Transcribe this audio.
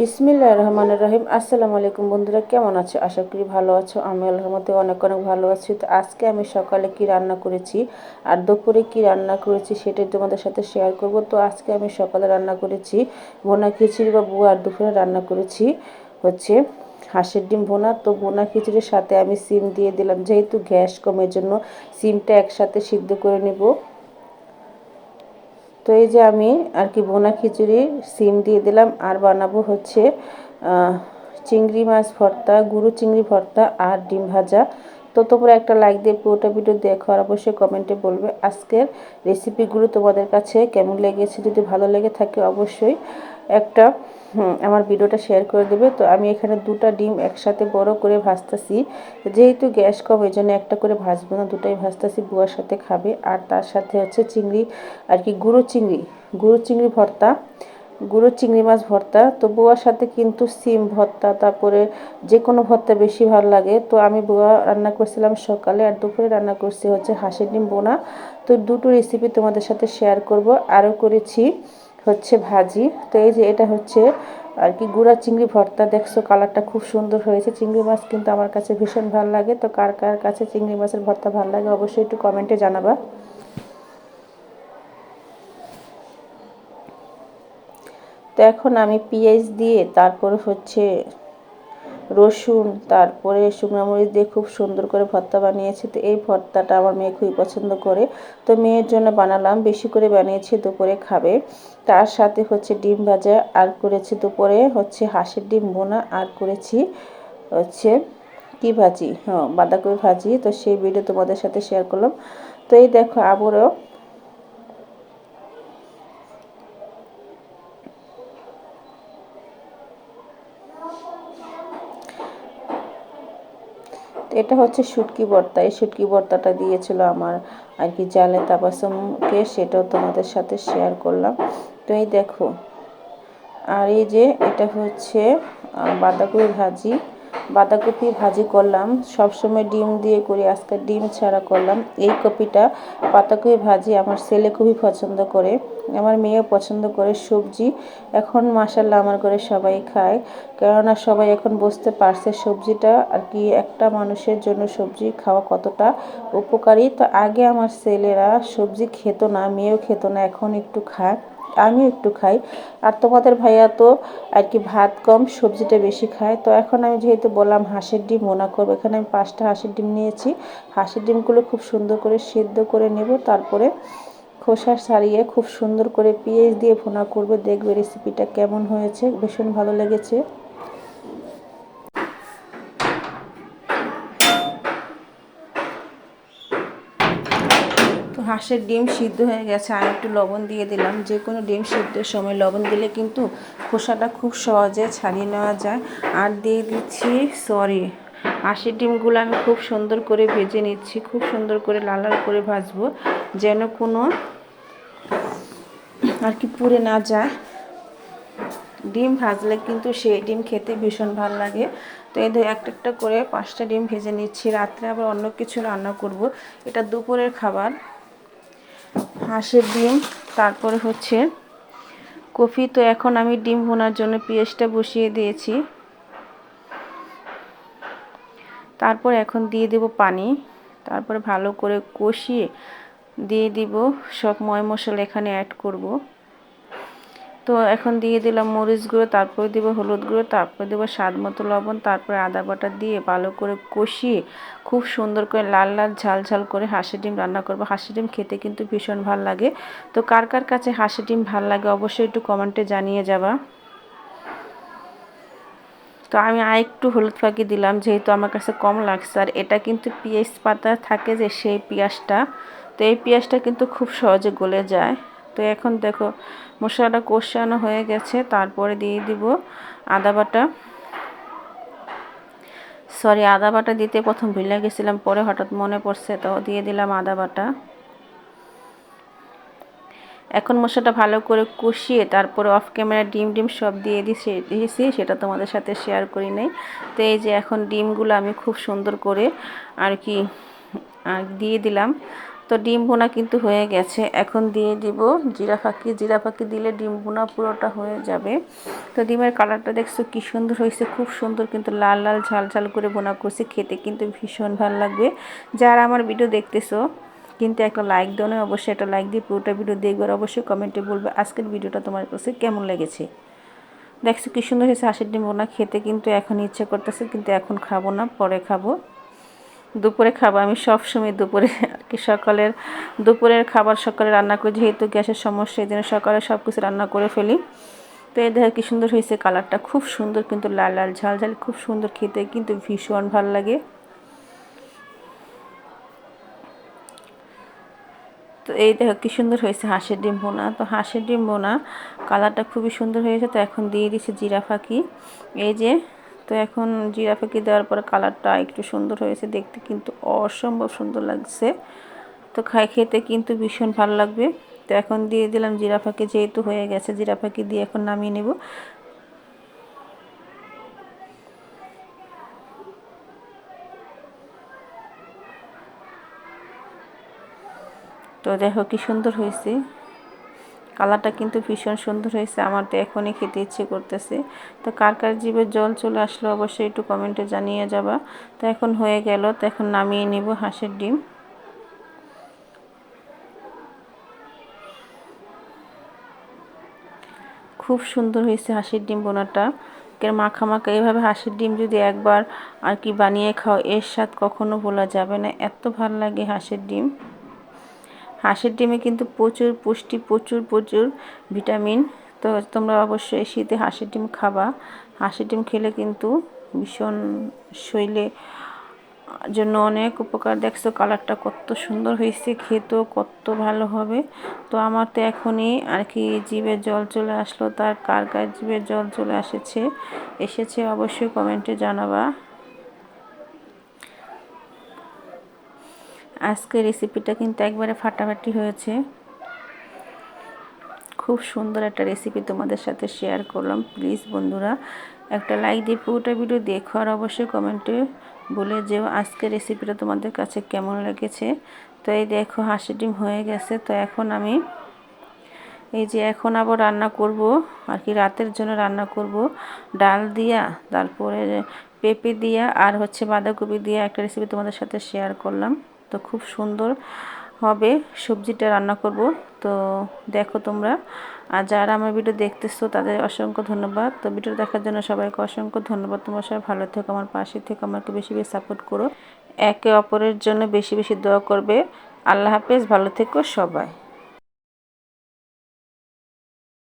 বিসমিল্লাহ রহমান রহিম। আসসালামু আলাইকুম বন্ধুরা, কেমন আছো? আশা করি ভালো আছো। আমি আল্লাহর অনেক অনেক ভালো আছি। তো আজকে আমি সকালে কি রান্না করেছি আর দুপুরে কি রান্না করেছি সেটাই তোমাদের সাথে শেয়ার করব। তো আজকে আমি সকালে রান্না করেছি ভোনা খিচুড়ি বা বউ আর দুপুরে রান্না করেছি হচ্ছে হাঁসের ডিম ভোনা। তো ভোনা খিচুড়ির সাথে আমি সিম দিয়ে দিলাম, যেহেতু গ্যাস কমের জন্য সিমটা একসাথে সিদ্ধ করে নেব। তো এই যে আমি আর কি বোনা খিচুড়ি, সিম দিয়ে দিলাম। আর বানাবো হচ্ছে চিংড়ি মাছ ভর্তা, গুঁড়ো চিংড়ি ভর্তা আর ডিম ভাজা। তো তোমরা একটা লাইক দিয়ে পুরোটা ভিডিও দেখো আর অবশ্যই কমেন্টে বলবে আজকের রেসিপিগুলো তোমাদের কাছে কেমন লেগেছে। যদি ভালো লেগে থাকে অবশ্যই একটা আমার ভিডিওটা শেয়ার করে দেবে। তো আমি এখানে দুটা ডিম একসাথে বড় করে ভাজতেছি। যেহেতু গ্যাস কম, এই জন্য একটা করে ভাজবো না, দুটাই ভাজতেছি, বুয়ার সাথে খাবে। আর তার সাথে হচ্ছে চিংড়ি, আর কি গুঁড়ো চিংড়ি। গুঁড়ো চিংড়ি ভর্তা। গুঁড়ো চিংড়ি মাছ ভর্তা। তো বুয়ার সাথে কিন্তু সিম ভর্তা, তারপরে যে কোনো ভর্তা বেশি ভালো লাগে। তো আমি বুয়া রান্না করছিলাম সকালে, আর দুপুরে রান্না করছি হচ্ছে হাঁসের ডিম বোনা। তো দুটো রেসিপি তোমাদের সাথে শেয়ার করব। আরও করেছি। হচ্ছে ভাজি। তো এই যে এটা হচ্ছে আর কি গুঁড়া চিংড়ি ভর্তা। দেখছ কালারটা খুব সুন্দর হয়েছে। চিংড়ি মাছ কিন্তু আমার কাছে ভীষণ ভালো লাগে। তো কার কার কাছে চিংড়ি মাছের ভর্তা ভালো লাগে অবশ্যই একটু কমেন্টে জানাবা। তো এখন আমি পেঁয়াজ দিয়ে তারপর হচ্ছে রসুন, তারপরে শুকনো মরিচ দিয়ে খুব সুন্দর করে ভর্তা বানিয়েছি। তো এই ভর্তাটা আমার মেয়ে খুবই পছন্দ করে। তো মেয়ের জন্য বানালাম, বেশি করে বানিয়েছি, দুপুরে খাবে। তার সাথে হচ্ছে ডিম ভাজা, আর করেছি দুপুরে হচ্ছে হাঁসের ডিম বোনা আর করেছি হচ্ছে কি ভাজি? হ্যাঁ বাঁধাকপি ভাজি। তো সেই ভিডিও তোমাদের সাথে শেয়ার করলাম। তো এই দেখো আবারও এটা হচ্ছে শুটকি ভর্তা এই শুটকি ভর্তাটা দিয়েছিল আমার আর কি জালে তাবাসমকে, সেটাও তোমাদের সাথে শেয়ার করলাম। তো এই দেখো, আর এই যে এটা হচ্ছে বাঁধাকপি ভাজি। বাঁধাকপি ভাজি করলাম। সবসময় ডিম দিয়ে করি, আজকে ডিম ছাড়া করলাম। এই কপিটা, পাতাকপি ভাজি আমার ছেলে খুবই পছন্দ করে। আমার মেয়েও পছন্দ করে সবজি। এখন মাসাল্লাহ আমার ঘরে সবাই খায়। কেননা সবাই এখন বুঝতে পারছে সবজিটা আর কি একটা মানুষের জন্য সবজি খাওয়া কতটা উপকারী। তো আগে আমার ছেলেরা সবজি খেত না, মেয়েও খেত না, এখন একটু খায়। আমি একটু খাই। আর তোমাদের ভাইয়া তো আর কি ভাত কম, সবজিটা বেশি খায়। তো এখন আমি যেহেতু বললাম হাঁসের ডিম মোনা করব, এখানে আমি পাঁচটা হাঁসের ডিম নিয়েছি। হাঁসের ডিমগুলো খুব সুন্দর করে সেদ্ধ করে নেব, তারপরে খোসা সারিয়ে খুব সুন্দর করে পেঁয়াজ দিয়ে ভোনা করবে। দেখবে রেসিপিটা কেমন হয়েছে, ভীষণ ভালো লেগেছে। হাঁসের ডিম সিদ্ধ হয়ে গেছে, আর একটু লবণ দিয়ে দিলাম। যে কোনো ডিম সিদ্ধের সময় লবণ দিলে কিন্তু খোসাটা খুব সহজে ছাড়িয়ে নেওয়া যায়। আর দিয়ে দিচ্ছি, সরি হাঁসের ডিমগুলো আমি খুব সুন্দর করে ভেজে নিচ্ছি, খুব সুন্দর করে লাল লাল করে ভাজবো, যেন কোনো আর কি পুড়ে না যায়। ডিম ভাজলে কিন্তু সেই ডিম খেতে ভীষণ ভালো লাগে। তো এই একটা একটা করে পাঁচটা ডিম ভেজে নিচ্ছি। রাত্রে আবার অন্য কিছু রান্না করব। এটা দুপুরের খাবার। হাঁসের ডিম, তারপরে হচ্ছে কফি। তো এখন আমি ডিম ভোনার জন্য পেঁয়াজটা বসিয়ে দিয়েছি। তারপর এখন দিয়ে দেব পানি। তারপরে ভালো করে কষিয়ে দিয়ে দিব। সব ময় মশলা এখানে অ্যাড করব। তো এখন দিয়ে দিলাম মরিচ গুঁড়ো, তারপরে দিব হলুদ গুঁড়ো, তারপরে দেবো স্বাদ মতো লবণ, তারপরে আদা বাটা দিয়ে ভালো করে কষিয়ে খুব সুন্দর করে লাল লাল ঝাল ঝাল করে হাঁসের ডিম রান্না করব। হাঁসের ডিম খেতে কিন্তু ভীষণ ভালো লাগে। তো কার কার কাছে হাঁসের ডিম ভালো লাগে অবশ্যই একটু কমেন্টে জানিয়ে যাবা। তো আমি আর একটু হলুদ ফাঁকি দিলাম, যেহেতু আমার কাছে কম লাগছে, আর এটা কিন্তু পেঁয়াজ পাতা থাকে যে সেই পেঁয়াজটা। তো এই পেঁয়াজটা কিন্তু খুব সহজে গলে যায়। তো এখন দেখো মশলাটা কষানো হয়ে গেছে, তারপরে দিয়ে দিব আদা বাটা। সরি আদা বাটা দিতে প্রথম ভুলে গেছিলাম, পরে হঠাৎ মনে পড়ছে, তো দিয়ে দিলাম আদা বাটা। এখন মশলাটা ভালো করে কষিয়ে তারপরে অফ ক্যামেরা ডিম ডিম সব দিয়ে দিয়েছি দিয়েছি, সেটা তোমাদের সাথে শেয়ার করি নাই। তো এই যে এখন ডিমগুলো আমি খুব সুন্দর করে আর কি দিয়ে দিলাম। তো ডিম বোনা কিন্তু হয়ে গেছে। এখন দিয়ে দিব জিরা ফাঁকি জিরা ফাঁকি দিলে ডিম বোনা পুরোটা হয়ে যাবে। তো ডিমের কালারটা দেখছ কি সুন্দর হয়েছে, খুব সুন্দর কিন্তু লাল লাল, ঝাল ঝাল করে বোনা করছে। খেতে কিন্তু ভীষণ ভালো লাগবে। যারা আমার ভিডিও দেখতেছো, কিন্তু একটা লাইক দেওয়া অবশ্যই একটা লাইক দিয়ে পুরোটা ভিডিও দেখবার অবশ্যই কমেন্টে বলবে আজকের ভিডিওটা তোমার কাছে কেমন লেগেছে। দেখছ কি সুন্দর হয়েছে, হাঁসের ডিম বোনা খেতে কিন্তু এখন ইচ্ছে করতেছে, কিন্তু এখন খাব না, পরে খাব। দুপুরে খাব। আমি সব সময় দুপুরে আর কি সকালের, দুপুরের খাবার সকালে রান্না করি। যেহেতু গ্যাসের সমস্যা, এই জন্য সকালে সব কিছু রান্না করে ফেলি। তো এই দেখো কি সুন্দর হয়েছে কালারটা। খুব সুন্দর কিন্তু লাল লাল, ঝাল ঝাল, খুব সুন্দর খেতে, কিন্তু ভীষণ ভালো লাগে। তো এই দেখো কি সুন্দর হয়েছে হাঁসের ডিম বোনা তো হাঁসের ডিম বোনা কালারটা খুবই সুন্দর হয়েছে। তো এখন দিয়ে দিচ্ছে জিরা ফাঁকি। এই যে তো এখন জিরা ফাঁকি দেওয়ার পর কালারটা একটু সুন্দর হয়েছে, দেখতে কিন্তু অসম্ভব সুন্দর লাগছে। তো খাই, খেতে কিন্তু ভীষণ ভালো লাগবে। তো এখন দিয়ে দিলাম জিরা ফাঁকি, যেহেতু হয়ে গেছে, জিরা ফাঁকি দিয়ে এখন নামিয়ে নেব। তো দেখো কি সুন্দর হয়েছে। কালারটা কিন্তু ভীষণ সুন্দর হয়েছে, আমার তো এখনই খেতে ইচ্ছে করতেছে। তো কার কার জীবের জল চলে আসলো অবশ্যই একটু কমেন্টে জানিয়ে যাবা। তো এখন হয়ে গেল, তো এখন নামিয়ে নিব হাঁসের ডিম। খুব সুন্দর হয়েছে হাঁসের ডিম বোনাটা। মাখা মাখা, এভাবে হাঁসের ডিম যদি একবার আর কি বানিয়ে খাও, এর স্বাদ কখনো ভোলা যাবে না। এত ভালো লাগে হাঁসের ডিম। হাঁসের ডিমে কিন্তু প্রচুর পুষ্টি, প্রচুর প্রচুর ভিটামিন। তো তোমরা অবশ্যই শীতে হাঁসের ডিম খাবা। হাঁসের ডিম খেলে কিন্তু ভীষণ শৈলে জন্য অনেক উপকার। দেখছ কালারটা কত সুন্দর হয়েছে, খেতেও কত ভালো হবে। তো আমার তো এখনই আর কি জীবের জল চলে আসলো, তার কার কার জীবের জল চলে এসেছে এসেছে অবশ্যই কমেন্টে জানাবা। আজকে রেসিপিটা কিন্তু একবারে ফাটাফাটি হয়েছে। খুব সুন্দর একটা রেসিপি তোমাদের সাথে শেয়ার করলাম। প্লিজ বন্ধুরা, একটা লাইক দিয়ে পুরোটা ভিডিও দেখো আর অবশ্যই কমেন্টে বলে যেও আজকের রেসিপিটা তোমাদের কাছে কেমন লেগেছে। তো এই দেখো হাঁসি ডিম হয়ে গেছে। তো এখন আমি এই যে এখন আবার রান্না করব, আর কি রাতের জন্য রান্না করব। ডাল দিয়া, তারপরে পেঁপে দিয়া, আর হচ্ছে বাঁধাকপি দিয়া একটা রেসিপি তোমাদের সাথে শেয়ার করলাম। তো খুব সুন্দর হবে। সবজিটা রান্না করব। তো দেখো তোমরা। আর যারা আমার ভিডিও দেখতেছো, তাদের অসংখ্য ধন্যবাদ। তো ভিডিও দেখার জন্য সবাইকে অসংখ্য ধন্যবাদ। তোমরা সবাই ভালো থেকো, আমার পাশে থেকে, আমাকে বেশি বেশি সাপোর্ট করো। একে অপরের জন্য বেশি বেশি দোয়া করবে। আল্লাহ হাফেজ, ভালো থেকো সবাই।